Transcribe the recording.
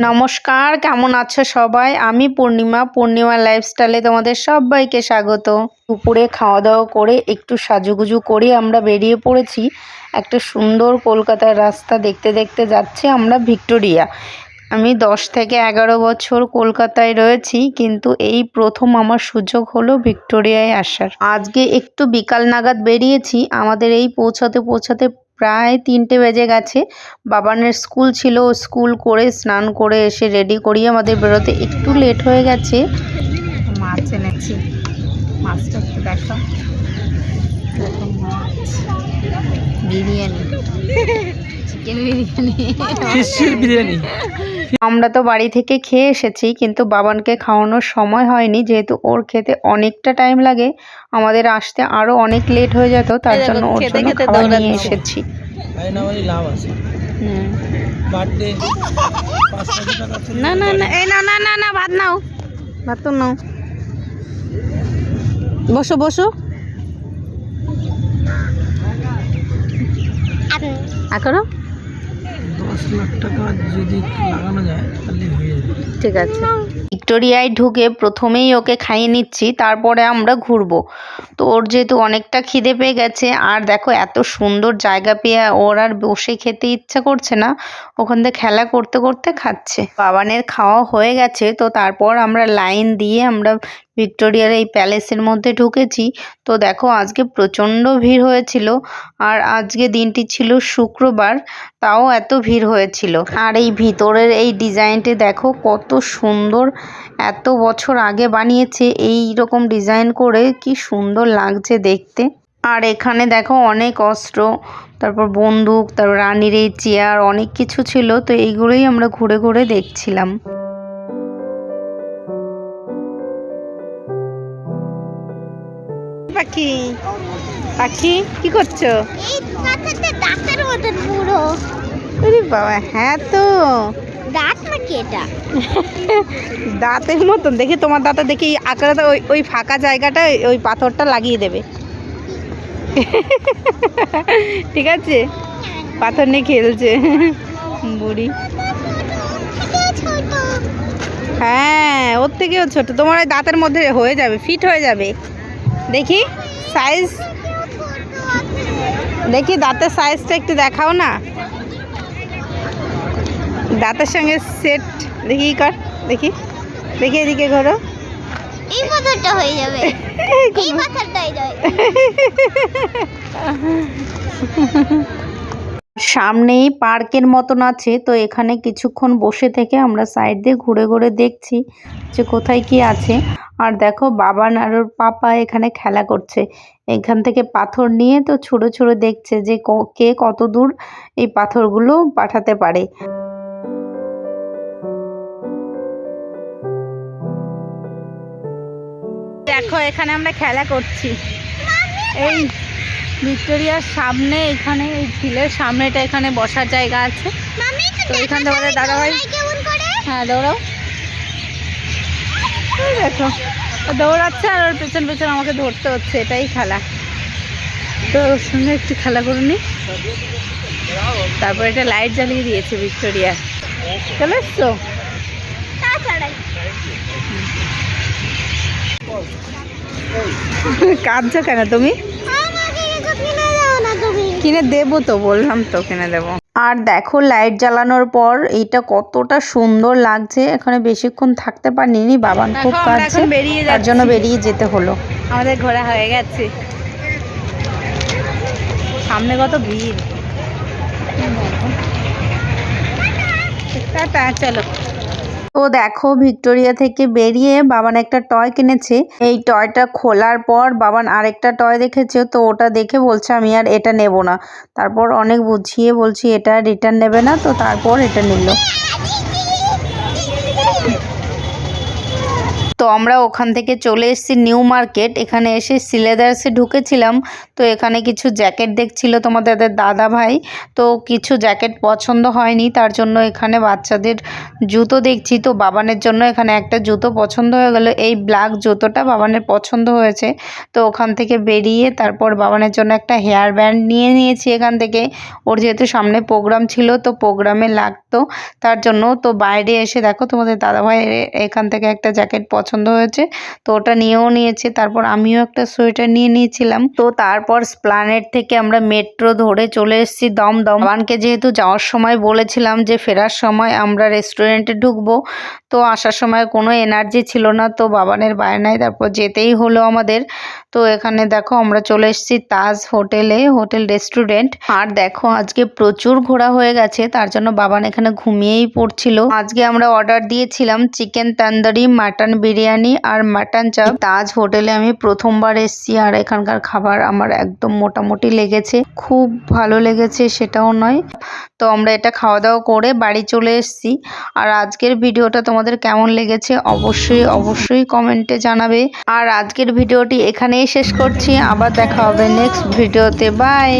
নমস্কার, কেমন আছো সবাই? আমি পূর্ণিমা পূর্ণিমা লাইফস্টাইলে তোমাদের সবাইকে স্বাগত। দুপুরে খাওয়া দাওয়া করে একটু সাজুগুজু করে আমরা বেরিয়ে পড়েছি। একটা সুন্দর কলকাতার রাস্তা দেখতে দেখতে যাচ্ছি আমরা ভিক্টোরিয়া। আমি দশ থেকে এগারো বছর কলকাতায় রয়েছি, কিন্তু এই প্রথম আমার সুযোগ হলো ভিক্টোরিয়ায় আসার। আজকে একটু বিকাল নাগাদ বেরিয়েছি, আমাদের এই পৌঁছাতে পৌঁছাতে প্রায় তিনটে বেজে গেছে। বাবানের স্কুল ছিল ও স্কুল করে স্নান করে এসে রেডি করিয়ে আমাদের বেরোতে একটু লেট হয়ে গেছে। মাছ এনেছি। মাছটা একটু দেখা। বিরিয়ানি। চিকেন বিরিয়ানি। ফিশের বিরিয়ানি? আমরা তো বাড়ি থেকে খেয়ে এসেছি কিন্তু বাবানকে খাওয়ানোর সময় হয়নি যেহেতু ওর খেতে অনেকটা টাইম লাগে। আমাদের আসতে আরও অনেক লেট হয়ে যেত তার জন্য ওর খেতে জন্য খাবার নিয়ে এসেছি। তাই না মানে লাভ আছে। হুম। বার্থডে না না না এই না না না না ভাত নাও। ভাত তো নাও। বসো বসো। এখনও দশ লাখ টাকা যদি লাগানো যায়, তাহলে হয়ে যাবে। ঠিক আছে। ভিক্টোরিয়ায় ঢুকে প্রথমেই ওকে খাইয়ে নিচ্ছি, তারপরে আমরা ঘুরবো। তো ওর যেহেতু অনেকটা খিদে পেয়ে গেছে, আর দেখো এত সুন্দর জায়গা পেয়ে ওর আর বসে খেতে ইচ্ছা করছে না, ওখান থেকে খেলা করতে করতে খাচ্ছে। বাবানের খাওয়া হয়ে গেছে, তো তারপর আমরা লাইন দিয়ে আমরা ভিক্টোরিয়ার এই প্যালেসের মধ্যে ঢুকেছি। তো দেখো, আজকে প্রচণ্ড ভিড় হয়েছিল আর আজকে দিনটি ছিল শুক্রবার, তাও এত ভিড় হয়েছিল। আর এই ভিতরের এই ডিজাইনটি দেখো, কত সুন্দর, এত বছর আগে বানিয়েছে এই রকম ডিজাইন করে কি সুন্দর লাগছে দেখতে। আর এখানে দেখো, অনেক অস্ত্র, তারপর বন্দুক, তারপর রানীর এই চেয়ার, অনেক কিছু ছিল, তো এইগুলোই আমরা ঘুরে ঘুরে দেখছিলাম। পাখি? পাখি? কি করছ? বাবা হ্যাঁ তো। দাঁত নাকি এটা? দাঁতের মতন দেখি তোমার দাঁতে দেখি আঁকড়াটা ওই ওই ফাঁকা জায়গাটা ওই- ওই পাথরটা লাগিয়ে দেবে। ঠিক আছে? পাথর নিয়ে খেলছে। বুড়ি। হ্যাঁ ওর থেকেও ছোট। তোমার ওই দাঁতের মধ্যে হয়ে যাবে ফিট হয়ে যাবে। দেখি সাইজ দেখি দাঁতের সাইজটা একটু দেখাও না। দাঁতের সঙ্গে সেট দেখি কর দেখি। দেখি এদিকে ঘোরো। এই হয়ে যাবে। সামনেই পার্কের মতন আছে তো এখানে কিছুক্ষণ বসে থেকে আমরা সাইড দিয়ে ঘুরে ঘুরে দেখছি যে কোথায় কি আছে। আর দেখো বাবা আর ওর পাপা এখানে খেলা করছে। এখান থেকে পাথর নিয়ে তো ছুঁড়ে ছুঁড়ে দেখছে যে ক- কত দূর এই পাথরগুলো পাঠাতে পারে। দেখো এখানে আমরা খেলা করছি। এই ভিক্টোরিয়ার সামনে এখানে এই ঝিলের সামনেটা এখানে বসার জায়গা আছে। তো এখান থেকে দাদাভাই হ্যাঁ দৌড়াও। দেখো। দৌড়াচ্ছে আর ওর পেছন পেছন আমাকে ধরতে হচ্ছে এটাই খেলা। তো ওর সঙ্গে একটু খেলা করে নি। তারপর এটা লাইট জ্বালিয়ে দিয়েছে ভিক্টোরিয়া। চলে এসছো? কাঁদছো কেন তুমি। কিনে দেবো তো বললাম তো কিনে দেবো। আর দেখো লাইট জ্বালানোর পর এটা কতটা সুন্দর লাগছে। এখানে বেশিক্ষণ থাকতে পারিনি বাবান খুব কাছে বেরিয়ে তার জন্য বেরিয়ে যেতে হলো। আমাদের ঘোরা হয়ে গেছে। সামনে কত ভিড়। টাটা চলো। তো দেখো, ভিক্টোরিয়া থেকে বেরিয়ে বাবান একটা টয় কিনেছে। এই টয়টা খোলার পর বাবান আরেকটা টয় দেখেছে, তো ওটা দেখে বলছে, আমি আর এটা নেব না। তারপর অনেক বুঝিয়ে বলছি, এটা রিটার্ন নেবে না। তো তারপর এটা নিল। তো আমরা ওখান থেকে চলে এসেছি নিউ মার্কেট। এখানে এসে সিলেদার্সে ঢুকেছিলাম। তো এখানে কিছু জ্যাকেট দেখছিল তোমাদের দাদা ভাই তো কিছু জ্যাকেট পছন্দ হয়নি, তার জন্য এখানে বাচ্চাদের জুতো দেখছি। তো বাবানের জন্য এখানে একটা জুতো পছন্দ হয়ে গেল। এই ব্ল্যাক জুতোটা বাবানের পছন্দ হয়েছে। তো ওখান থেকে বেরিয়ে তারপর বাবানের জন্য একটা হেয়ার ব্যান্ড নিয়ে নিয়েছি এখান থেকে। ওর যেহেতু সামনে প্রোগ্রাম ছিল, তো প্রোগ্রামে লাগতো। তার জন্য তো বাইরে এসে দেখো তোমাদের দাদাভাই এখান থেকে একটা জ্যাকেট পছন্দ হয়েছে। তো ওটা নিয়েও নিয়েছে, তারপর আমিও একটা সোয়েটার নিয়ে নিয়েছিলাম। তো তারপর স্প্লানেট থেকে আমরা মেট্রো ধরে চলে এসেছি দমদম। বাবানকে যেহেতু যাওয়ার সময় বলেছিলাম যে ফেরার সময় আমরা রেস্টুরেন্টে ঢুকবো, তো আসার সময় কোনো এনার্জি ছিল না। তো বাবানের বায়নায় তারপর যেতেই হলো আমাদের। তো এখানে দেখো আমরা চলে এসেছি তাজ হোটেলে, হোটেল রেস্টুরেন্ট। আর দেখো আজকে প্রচুর ঘোরা হয়ে গেছে, তার জন্য বাবান এখানে ঘুমিয়েই পড়ছিল। আজকে আমরা অর্ডার দিয়েছিলাম চিকেন তান্দুরি, মাটন বিরিয়ানি। আর মাটন চাপ তাজ হোটেলে আমি প্রথমবার এসেছি আর এখানকার খাবার আমার একদম মোটামুটি লেগেছে। খুব ভালো লেগেছে সেটাও নয়। তো আমরা এটা খাওয়া দাওয়া করে বাড়ি চলে এসেছি। আর আজকের ভিডিওটা তোমাদের কেমন লেগেছে অবশ্যই অবশ্যই কমেন্টে জানাবে। আর আজকের ভিডিওটি এখানেই শেষ করছি। আবার দেখা হবে নেক্সট ভিডিওতে বাই